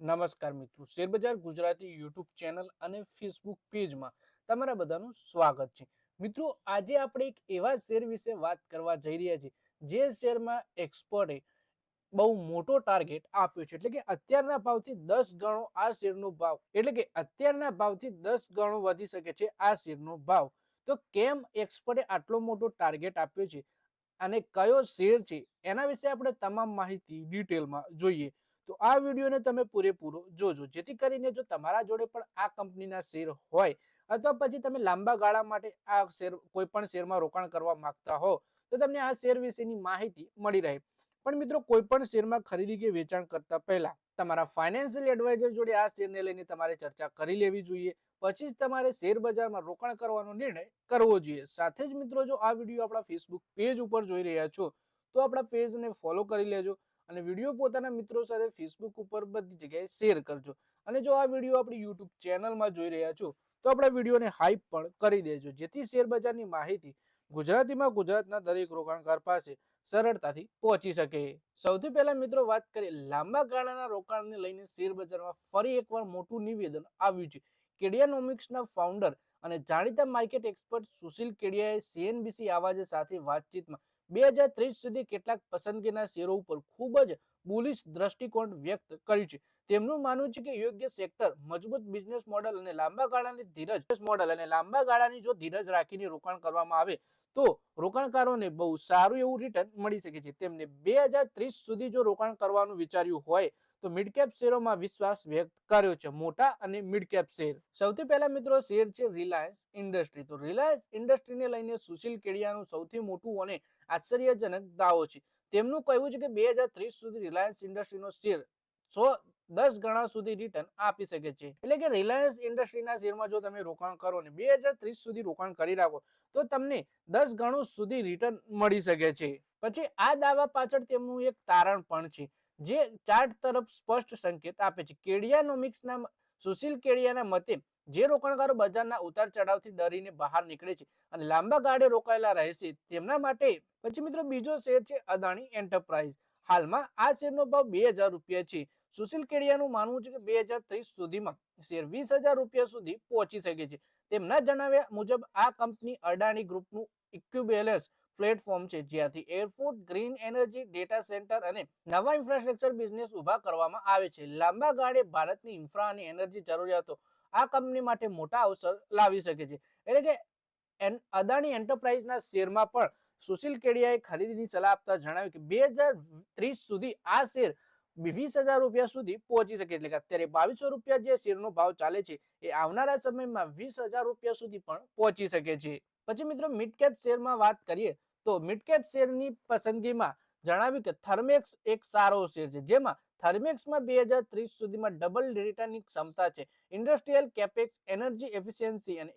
નમસ્કાર મિત્રો, શેરબજાર ગુજરાતી યુટ્યુબ ચેનલ અને ફેસબુક પેજમાં તમારા બધાનું સ્વાગત છે. મિત્રો, આજે આપણે એક એવા શેર વિશે વાત કરવા જઈ રહ્યા છીએ, જે શેરમાં એક્સપર્ટે બહુ મોટો ટાર્ગેટ આપ્યો છે. એટલે કે અત્યારના ભાવથી દસ ગણો આ શેરનો ભાવ, એટલે કે અત્યારના ભાવથી દસ ગણો વધી શકે છે આ શેરનો ભાવ. તો કેમ એક્સપર્ટે આટલો મોટો ટાર્ગેટ આપ્યો છે અને કયો શેર છે? એના વિશે આપણે તમામ માહિતી ડિટેલમાં જોઈએ. તો આ વિડીયોને તમે પૂરેપૂરો જોજો. જેથી કરીને જો તમારા જોડે પણ આ કંપનીના શેર હોય અથવા પછી તમે લાંબા ગાળા માટે આ શેર કોઈ પણ શેરમાં રોકાણ કરવા માંગતા હો, તો તમને આ શેર વિશેની માહિતી મળી રહે. પણ મિત્રો કોઈ પણ શેરમાં ખરીદી કે વેચાણ કરતા પહેલા તમારા ફાઇનાન્શિયલ એડવાઇઝર જોડે આ શેરને લઈને તમારે ચર્ચા કરી લેવી જોઈએ. પછી જ તમારે શેર બજારમાં રોકાણ કરવાનો નિર્ણય કરવો જોઈએ. સાથે જ મિત્રો, જો આ વીડિયો આપણા ફેસબુક પેજ ઉપર જોઈ રહ્યા છો, તો આપણા પેજને ફોલો કરી લેજો. અને વીડિયો પોતાના મિત્રો સાથે ફેસબુક ઉપર બધી જગ્યાએ શેર કરજો. અને જો આ વીડિયો આપણી યુટ્યુબ ચેનલમાં જોઈ રહ્યા છો, તો આપણા વિડીયોને હાઈપ પણ કરી દેજો. જેથી શેરબજારની માહિતી ગુજરાતીમાં ગુજરાતના દરેક રોકાણકાર પાસે સરળતાથી પહોંચી શકે. સૌથી પહેલા મિત્રો વાત કરીએ, લાંબા ગાળાના રોકાણને લઈને શેરબજારમાં ફરી એકવાર મોટું નિવેદન આવ્યું છે. કેડિયાનોમિક્સના ફાઉન્ડર અને જાણીતા માર્કેટ એક્સપર્ટ સુશીલ કેડિયાએ સીએનબીસી આવાજે સાથે વાતચીતમાં બે હજાર ત્રીસ સુધી કેટલાક પસંદગીના શેરો ઉપર ખૂબ જ બુલિશ દ્રષ્ટિકોણ વ્યક્ત કર્યું છે. તેમનું માનવું છે કે યોગ્ય સેક્ટર, મજબૂત બિઝનેસ મોડલ અને લાંબા ગાળાની ધીરજ મોડલ અને લાંબા ગાળાની જો ધીરજ રાખીને રોકાણ કરવામાં આવે, તો રોકાણકારોને બહુ સારું એવું રિટર્ન મળી શકે છે. તેમને બે હજાર ત્રીસ સુધી જો રોકાણ કરવાનું વિચાર્યું હોય તો મિડકેપ શેરોમાં વિશ્વાસ વ્યક્ત કર્યો છે? મોટા અને મિડ કેપ શેર. સૌથી પહેલા મિત્રો શેર છે રિલાયન્સ ઇન્ડસ્ટ્રી. તો રિલાયન્સ ઇન્ડસ્ટ્રીને લઈને સુશીલ કેડિયાનું સૌથી મોટું અને આશ્ચર્યજનક દાવો છે. તેમનું કહેવું છે કે બે હજાર ત્રીસ સુધી રિલાયન્સ ઇન્ડસ્ટ્રીનો શેર સો દસ ગણા સુધી રિટર્ન આપી શકે છે. એટલે કે રિલાયન્સ ઇન્ડસ્ટ્રીના શેરમાં જો તમે રોકાણ કરો ને બે હજાર ત્રીસ સુધી રોકાણ કરી રાખો, તો તમને દસ ગણું સુધી રિટર્ન મળી શકે છે. પછી આ દાવા પાછળ તેમનું એક તારણ પણ છે. જે ચાર્ટ તરફ સ્પષ્ટ સંકેત આપે છે. કેડિયાનોમિક્સના સુશીલ કેડિયાના મતે જે રોકાણકારો બજારના ઉતાર ચઢાવથી ડરીને બહાર નીકળે છે અને લાંબા ગાળે રોકાયેલા રહેશે તેમના માટે પછી મિત્રો બીજો શેર છે અદાણી એન્ટરપ્રાઇઝ. હાલમાં આ શેરનો ભાવ બે હજાર રૂપિયા છે. સુશીલ કેડિયાનું માનવું છે કે બે હજાર ત્રીસ સુધીમાં શેર વીસ હજાર રૂપિયા સુધી પહોંચી શકે છે. તેમના જણાવ્યા મુજબ આ કંપની અડાણી ગ્રુપનું ઇક્વિબેલેન્સ પ્લેટફોર્મ છે જ્યાંથી airport, green energy, data centre અને નવા ઇન્ફ્રાસ્ટ્રક્ચર બિઝનેસ ઊભા કરવામાં આવે છે. લાંબા ગાળે ભારતની ઇન્ફ્રા અને એનર્જી જરૂરિયાતો આ કંપની માટે મોટા અવસર લાવી શકે છે. એટલે કે અદાણી એન્ટરપ્રાઇઝના શેરમાં પણ સુશીલ કેડિયાએ ખરીદીની સલાહ આપતા જણાવ્યું કે બે હજાર ત્રીસ સુધી આ શેર વીસ હજાર રૂપિયા સુધી પહોંચી શકે એટલે કે અત્યારે બાવીસો રૂપિયા જે શેરનો ભાવ ચાલે છે એ આવનારા સમયમાં વીસ હજાર રૂપિયા સુધી પણ પહોંચી શકે છે. પછી મિત્રો મિડ કેપ શેરમાં વાત કરીએ તો મિડકેપ શેરની પસંદગીમાં જણાવ્યું કે થર્મેક્સ એક સારો શેર છે, જેમાં થર્મેક્સમાં બે હજાર ત્રીસ સુધીમાં ડબલ રિટર્નની ક્ષમતા છે. ઇન્ડસ્ટ્રીયલ કેપેક્સ, એનર્જી એફિશિયન્સી અને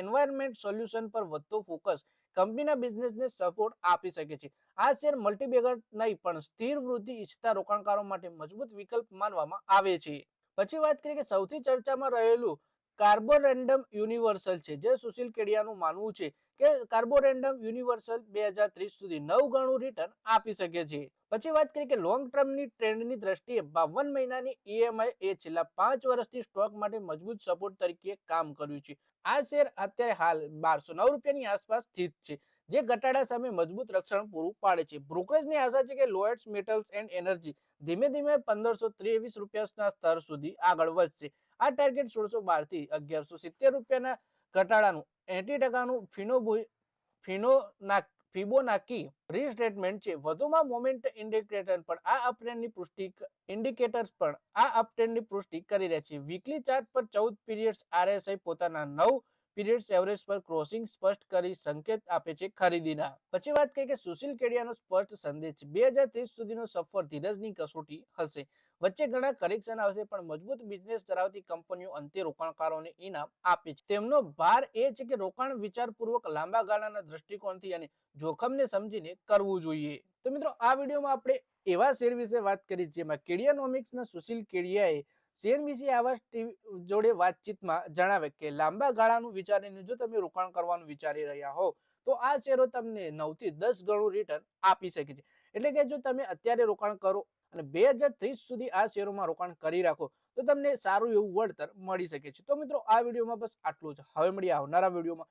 એન્વાયરમેન્ટ સોલ્યુશન પર વધતો ફોકસ કંપનીના બિઝનેસને સપોર્ટ આપી શકે છે. આ શેર મલ્ટીબેગર નહીં, પણ સ્થિર વૃદ્ધિ ઈચ્છતા રોકાણકારો માટે મજબૂત વિકલ્પ માનવામાં આવે છે. પછી વાત કરીએ કે સૌથી ચર્ચામાં રહેલું કાર્બોરેન્ડમ યુનિવર્સલ છે, જે સુશીલ કેડિયાનું માનવું છે કે કાર્બોરેન્ડમ યુનિવર્સલ બે હજાર ત્રીસ સુધી નવ ગણું રિટર્ન આપી શકે છે. પછી વાત કરીએ કે લોંગ ટર્મની ટ્રેન્ડની દ્રષ્ટિએ બાવન મહિનાની ઈએમઆઈ એ છેલ્લા પાંચ વર્ષથી સ્ટોક માટે મજબૂત સપોર્ટ તરીકે કામ કર્યું છે. આ શેર અત્યારે હાલ બારસો નવ રૂપિયાની આસપાસ સ્થિત છે, જે ઘટાડા સામે મજબૂત રક્ષણ પૂરું પાડે છે. બ્રોકરેજની આશા છે કે લોએટ્સ મેટલ્સ એન્ડ એનર્જી ધીમે ધીમે પંદરસો ત્રેવીસ રૂપિયાના સ્તર સુધી આગળ વધશે. આ ટાર્ગેટ સોળસો બારથી અગિયારસો સિત્તેર રૂપિયાના ઘટાડાનું એટી ટકાનું ફિનો ફિનો ફિબોનાકી રીસ્ટેટમેન્ટ છે. વધુમાં મોમેન્ટ ઇન્ડિકેટર પણ આ અપટ્રેન્ડની પુષ્ટિ ઇન્ડિકેટર્સ પણ આ અપટ્રેન્ડની પુષ્ટિ કરી રહ્યા છે. વીકલી ચાર્ટ પર ચૌદ પીરિયડ્સ આરએસઆઈ પોતાના નવ પીરિયડ્સ એવરેજ પર ક્રોસિંગ સ્પષ્ટ કરી સંકેત આપે છે ખરીદીના. પછી વાત કરીએ કે સુશીલ કેડિયાનો સ્પષ્ટ સંદેશ. બે હજાર ત્રીસ સુધીનો સફર ધીરજની કસોટી હશે. વચ્ચે ઘણા કરેક્શન આવશે, પણ મજબૂત બિઝનેસ ધરાવતી કંપનીઓ અંતે રોકાણકારોને ઇનામ આપે છે. તેમનો ભાર એ છે કે રોકાણ વિચારપૂર્વક લાંબા ગાળાના દ્રષ્ટિકોણથી અને જોખમને સમજીને કરવું જોઈએ. તો મિત્રો, આ વિડીયોમાં આપણે એવા શેર વિશે વાત કરી, જેમાં કેડિયાનોમિક્સના સુશીલ કેડિયાએ સીએનબીસી આવાસ જોડે વાતચીતમાં જણાવે કે, લાંબા ગાળાનું વિચારીને જો તમે રોકાણ કરવાનું વિચારી રહ્યા હો, તો આ શેરો તમને નવથી દસ ગણું રિટર્ન આપી શકે છે. એટલે કે જો તમે અત્યારે રોકાણ કરો અને બે હજાર ત્રીસ સુધી આ શેરોમાં રોકાણ કરી રાખો, તો તમને સારું એવું વળતર મળી શકે છે. તો મિત્રો, આ વિડીયોમાં બસ આટલું જ. હવે મળીએ આવનારા વિડીયોમાં.